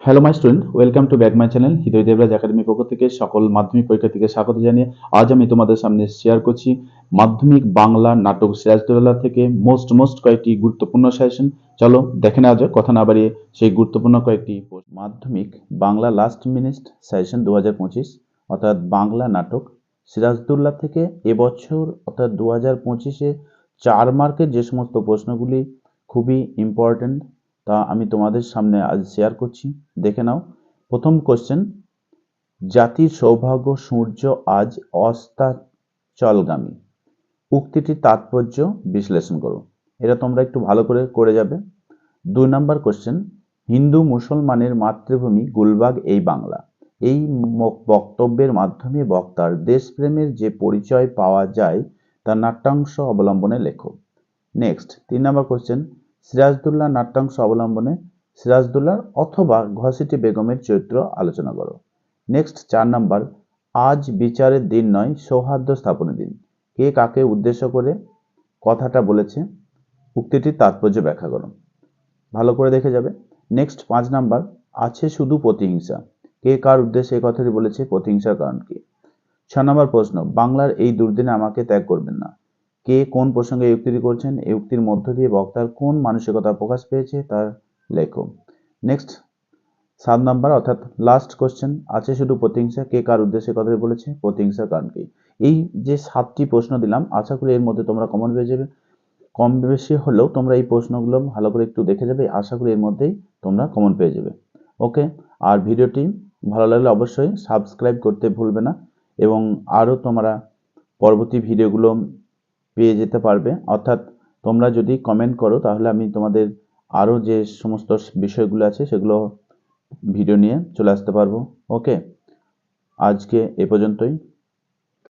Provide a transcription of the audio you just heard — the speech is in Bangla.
Hello my student welcome to back my channel Hriday Debraj academy পক্ষ থেকে সকল মাধ্যমিক পরীক্ষার্থীকে স্বাগত জানিয়ে আজ আমি তোমাদের সামনে শেয়ার করছি মাধ্যমিক বাংলা নাটক সিরাজদৌল্লা থেকে মোস্ট মোস্ট কয়েকটি গুরুত্বপূর্ণ সাজেশন চলো দেখে নেওয়া যাক, কথা না বাড়িয়ে সেই গুরুত্বপূর্ণ কয়েকটি মাধ্যমিক বাংলা লাস্ট মিনিট সাজেশন দু হাজার পঁচিশ, অর্থাৎ বাংলা নাটক সিরাজদৌল্লা থেকে এবছর, অর্থাৎ দু হাজার পঁচিশে চার মার্কের যে সমস্ত প্রশ্নগুলি খুবই ইম্পর্ট্যান্ট তা আমি তোমাদের সামনে আজ শেয়ার করছি। দেখে নাও। প্রথম কোশ্চেন জাতির সৌভাগ্য সূর্য আজ অস্তাচলগামী। উক্তিটির তাৎপর্য বিশ্লেষণ করো। এটা তোমরা একটু ভালো করে করে যাবে। দুই নম্বর কোশ্চেন হিন্দু মুসলমানের মাতৃভূমি গুলবাগ এই বাংলা। এই বক্তব্যের মাধ্যমে বক্তার দেশপ্রেমের যে পরিচয় পাওয়া যায় তা নাট্যাংশ অবলম্বনে লেখো। নেক্সট তিন নম্বর কোশ্চেন সিরাজদুল্লাহ নাট্যাংশ অবলম্বনে সিরাজদুল্লাহর অথবা ঘসিটি বেগমের চরিত্র আলোচনা করো। নেক্সট, চার নাম্বার, আজ বিচারের দিন নয়, সৌহার্দ্য স্থাপনের দিন। কে কাকে উদ্দেশ্য করে কথাটা বলেছে? উক্তিটির তাৎপর্য ব্যাখ্যা করো। ভালো করে দেখে যাবে। নেক্সট, পাঁচ নাম্বার, আছে শুধু প্রতিহিংসা। কে কার উদ্দেশ্যে এই কথাটি বলেছে? প্রতিহিংসার কারণ কি? ছ নম্বর প্রশ্ন, বাংলার এই দুর্দিনে আমাকে ত্যাগ করবেন না। কে কোন প্রসঙ্গে উক্তিটি করছেন, এই উক্তির মধ্য দিয়ে বক্তার কোন মানসিকতা প্রকাশ পেয়েছে তার লেখো। নেক্সট সাত নাম্বার, অর্থাৎ লাস্ট কোশ্চেন আছে শুধু প্রতিহিংসা? কে কার উদ্দেশ্যে কথাটি বলেছে? প্রতিহিংসার কারণ কি এই যে সাতটি প্রশ্ন দিলাম, আশা করি এর মধ্যে তোমরা কমন পেয়ে যাবে। কম বেশি হলেও তোমরা এই প্রশ্নগুলো ভালো করে একটু দেখে যাবে, আশা করি এর মধ্যেই তোমরা কমন পেয়ে যাবে। ওকে আর ভিডিওটি ভালো লাগলে অবশ্যই সাবস্ক্রাইব করতে ভুলবে না এবং আরও তোমরা পরবর্তী ভিডিওগুলো পেয়ে যেতে পারবে। অর্থাৎ তোমরা যদি কমেন্ট করো, তাহলে আমি তোমাদের আরও যে সমস্ত বিষয়গুলো আছে, সেগুলো ভিডিও নিয়ে চলে আসতে পারব। ওকে আজকে এ পর্যন্তই।